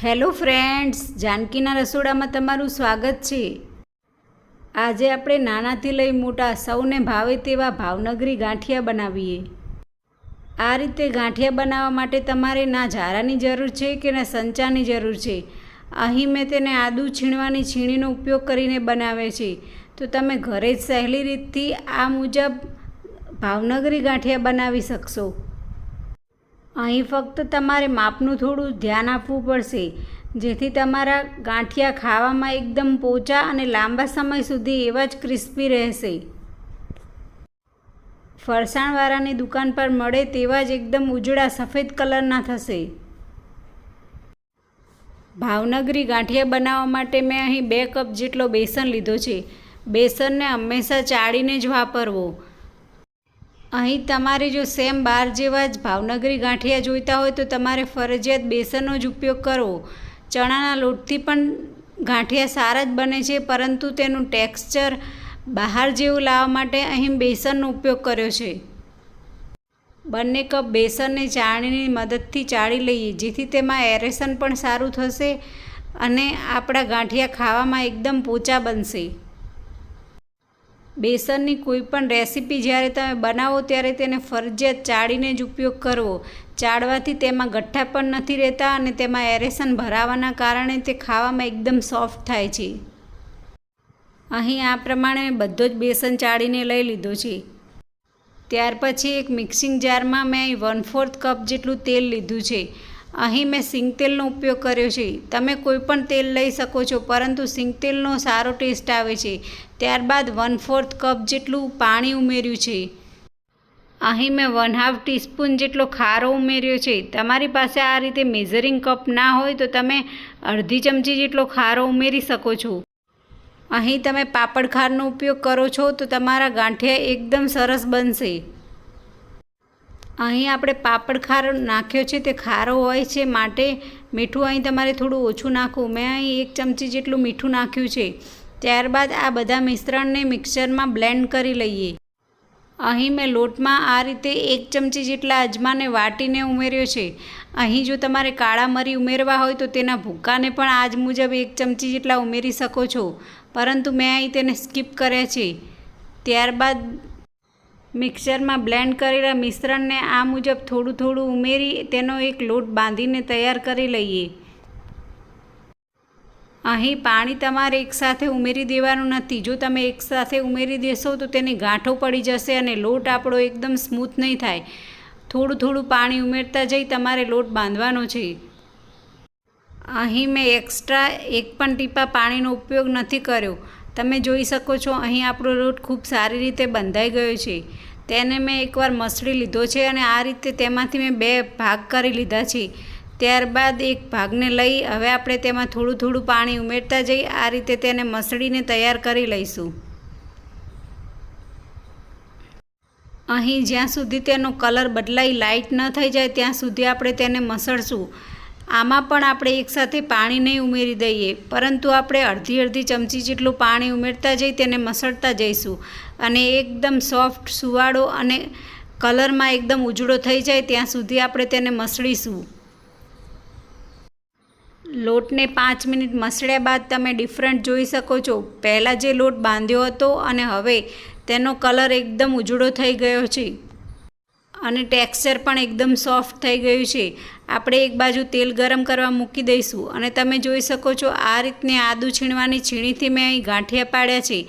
Hello friends, જાનકીના રસોડામાં તમારું સ્વાગત છે. આજે આપણે નાનાથી લઈ મોટા સૌને ભાવે તેવા ભાવનગરી ગાંઠિયા બનાવીએ. આ રીતે ગાંઠિયા બનાવવા માટે તમારે ના ઝારાની જરૂર છે કે ના સંચાની જરૂર છે. અહીં મેં તેને આદુ છીણવાની છીણીનો ઉપયોગ કરીને બનાવે છે. તો તમે ઘરે જ સહેલી રીતથી આ મુજબ ભાવનગરી ગાંઠિયા બનાવી શકશો. અહીં ફક્ત તમારે માપનું થોડું ધ્યાન આપવું પડશે, જેથી તમારા ગાંઠિયા ખાવામાં એકદમ પોચા અને લાંબા સમય સુધી એવા જ ક્રિસ્પી રહેશે. ફરસાણવાળાની દુકાન પર મળે તેવા જ એકદમ ઉજળા સફેદ કલરના થશે. ભાવનગરી ગાંઠિયા બનાવવા માટે મેં અહીં બે કપ જેટલો બેસન લીધો છે. બેસનને હંમેશા ચાળીને જ વાપરવો. અહીં તમારે જો સેમ બાર જેવા જ ભાવનગરી ગાંઠિયા જોઈતા હોય તો તમારે ફરજિયાત બેસનનો જ ઉપયોગ કરવો. ચણાના લોટથી પણ ગાંઠિયા સારા જ બને છે, પરંતુ તેનું ટેક્સચર બહાર જેવું લાવવા માટે અહીં બેસનનો ઉપયોગ કર્યો છે. બંને કપ બેસનને ચાળણીની મદદથી ચાળી લઈએ, જેથી તેમાં એરેશન પણ સારું થશે અને આપણા ગાંઠિયા ખાવામાં એકદમ પોચા બનશે. બેસનની કોઈ પણ રેસીપી જ્યારે તમે બનાવો ત્યારે તેને ફરજિયાત ચાળીને જ ઉપયોગ કરવો. ચાળવાથી તેમાં ગઠ્ઠા પણ નથી રહેતા અને તેમાં એરેસન ભરાવાના કારણે તે ખાવામાં એકદમ સોફ્ટ થાય છે. અહીં આ પ્રમાણે બધો જ બેસન ચાળીને લઈ લીધો છે. ત્યાર પછી એક મિક્સિંગ જારમાં મેં વન ફોર્થ કપ જેટલું તેલ લીધું છે. અહીં મેં સિંગ તેલનો ઉપયોગ કર્યો છે. તમે કોઈ પણ તેલ લઈ શકો છો, પરંતુ સિંગ તેલનો સારો ટેસ્ટ આવે છે. ત્યારબાદ વન ફોર્થ કપ જેટલું પાણી ઉમેર્યું છે. અહીં મેં વન હાફ ટીસ્પૂન જેટલો ખારો ઉમેર્યો છે. તમારી પાસે આ રીતે મેઝરિંગ કપ ના હોય તો તમે અડધી ચમચી જેટલો ખારો ઉમેરી શકો છો. અહીં તમે પાપડ ખારનો ઉપયોગ કરો છો તો તમારા ગાંઠિયા એકદમ સરસ બનશે. અહીં આપણે પાપડ ખારો નાખ્યો છે, તે ખારો હોય છે માટે મીઠું અહીં તમારે થોડું ઓછું નાખવું. મેં અહીં એક ચમચી જેટલું મીઠું નાખ્યું છે. ત્યારબાદ આ બધા મિશ્રણને મિક્સરમાં બ્લેન્ડ કરી લઈએ. અહીં મેં લોટમાં આ રીતે એક ચમચી જેટલા અજમાને વાટીને ઉમેર્યો છે. અહીં જો તમારે કાળા મરી ઉમેરવા હોય તો તેના ભૂક્કાને પણ આજ મુજબ એક ચમચી જેટલા ઉમેરી શકો છો. પરંતુ મેં અહીં તેને સ્કીપ કર્યા છે. ત્યારબાદ મિક્સરમાં બ્લેન્ડ કરેલા મિશ્રણને આ મુજબ થોડું થોડું ઉમેરી તેનો એક લોટ બાંધીને તૈયાર કરી લઈએ. અહીં પાણી તમારે એકસાથે ઉમેરી દેવાનું નથી. જો તમે એકસાથે ઉમેરી દેશો તો તેની ગાંઠો પડી જશે અને લોટ આપણો એકદમ સ્મૂથ નહીં થાય. થોડું થોડું પાણી ઉમેરતા જઈ તમારે લોટ બાંધવાનો છે. અહીં મેં એક્સ્ટ્રા એક પણ ટીપા પાણીનો ઉપયોગ નથી કર્યો. તમે જોઈ શકો છો, અહીં આપણો લોટ ખૂબ સારી રીતે બંધાઈ ગયો છે. તેને મેં એકવાર મસળી લીધો છે અને આ રીતે તેમાંથી મેં બે ભાગ કરી લીધા છે. ત્યારબાદ એક ભાગને લઈ હવે આપણે તેમાં થોડું થોડું પાણી ઉમેરતા જઈ આ રીતે તેને મસળીને તૈયાર કરી લઈશું. અહીં જ્યાં સુધી તેનો કલર બદલાઈ લાઇટ ન થઈ જાય, ત્યાં સુધી આપણે તેને મસળશું. આમાં પણ આપણે એકસાથે પાણી નહીં ઉમેરી દઈએ, પરંતુ આપણે અડધી અડધી ચમચી જેટલું પાણી ઉમેરતા જઈ તેને મસળતા જઈશું. અને એકદમ સોફ્ટ, સુવાળો અને કલરમાં એકદમ ઉજળો થઈ જાય ત્યાં સુધી આપણે તેને મસળીશું. લોટને પાંચ મિનિટ મસળ્યા બાદ તમે ડિફરન્ટ જોઈ શકો છો. પહેલાં જે લોટ બાંધ્યો હતો અને હવે તેનો કલર એકદમ ઉજળો થઈ ગયો છે. અને ટેક્સચર પણ એકદમ સોફ્ટ થઈ ગયું છે. આપણે એક બાજુ તેલ ગરમ કરવા મૂકી દઈશું અને તમે જોઈ શકો છો આ રીતની આદુ છીણવાની છીણીથી મેં અહીં ગાંઠિયા પાડ્યા છે.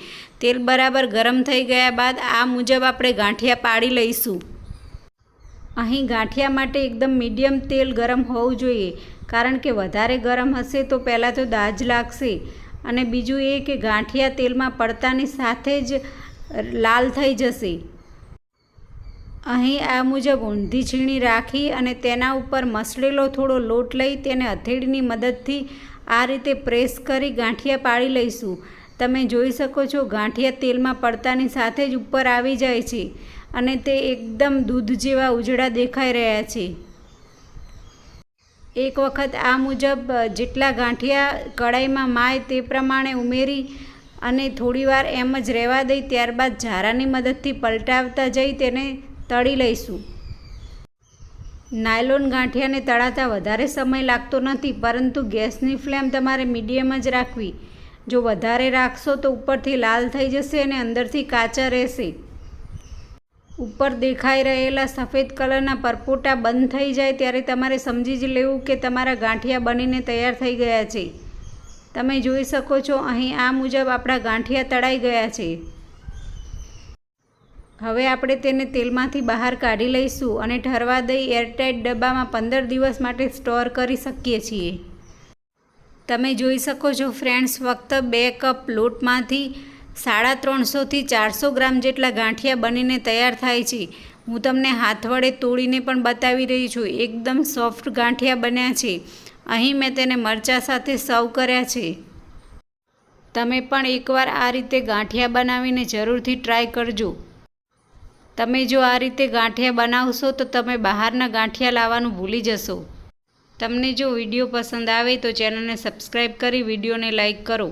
તેલ બરાબર ગરમ થઈ ગયા બાદ આ મુજબ આપણે ગાંઠિયા પાડી લઈશું. અહીં ગાંઠિયા માટે એકદમ મીડિયમ તેલ ગરમ હોવું જોઈએ, કારણ કે વધારે ગરમ હશે તો પહેલાં તો દાજ લાગશે. અને બીજું એ કે ગાંઠિયા તેલમાં પડતાની સાથે જ લાલ થઈ જશે. અહીં આ મુજબ ઊંધી છીણી રાખી અને તેના ઉપર મસળેલો થોડો લોટ લઈ તેને હથેળીની મદદથી આ રીતે પ્રેસ કરી ગાંઠિયા પાડી લઈશું. તમે જોઈ શકો છો ગાંઠિયા તેલમાં પડતાની સાથે જ ઉપર આવી જાય છે અને તે એકદમ દૂધ જેવા ઉજળા દેખાઈ રહ્યા છે. એક વખત આ મુજબ જેટલા ગાંઠિયા કડાઈમાં માય તે પ્રમાણે ઉમેરી અને થોડીવાર એમ જ રહેવા દઈ, ત્યારબાદ ઝારાની મદદથી પલટાવતા જઈ તેને તળી લઈશું. નાયલોન ગાંઠિયાને તળાતા વધારે સમય લાગતો નથી, પરંતુ ગેસની ફ્લેમ તમારે મીડિયમ જ રાખવી. જો વધારે રાખશો તો ઉપરથી લાલ થઈ જશે અને અંદરથી કાચા રહેશે. ઉપર દેખાઈ રહેલા સફેદ કલરના પરપોટા બંધ થઈ જાય ત્યારે તમારે સમજી જ લેવું કે તમારા ગાંઠિયા બનીને તૈયાર થઈ ગયા છે. તમે જોઈ શકો છો, અહીં આ મુજબ આપણા ગાંઠિયા તળાઈ ગયા છે. હવે આપણે તેને તેલમાંથી બહાર કાઢી લઈશું અને ઠરવા દઈ એરટાઇટ ડબ્બામાં પંદર દિવસ માટે સ્ટોર કરી શકીએ છીએ. તમે જોઈ શકો છો ફ્રેન્ડ્સ, ફક્ત બે કપ લોટમાંથી સાડા ત્રણસોથી ચારસો ગ્રામ જેટલા ગાંઠિયા બનીને તૈયાર થાય છે. હું તમને હાથ વડે તોડીને પણ બતાવી રહી છું, એકદમ સોફ્ટ ગાંઠિયા બન્યા છે. અહીં મેં તેને મરચાં સાથે સર્વ કર્યા છે. તમે પણ એકવાર આ રીતે ગાંઠિયા બનાવીને જરૂરથી ટ્રાય કરજો. તમે જો આ રીતે ગાંઠિયા બનાવશો તો તમે બહારના ગાંઠિયા લાવવાનું ભૂલી જશો. તમને જો વીડિયો પસંદ આવે તો ચેનલને સબસ્ક્રાઈબ કરી વિડીયોને લાઈક કરો.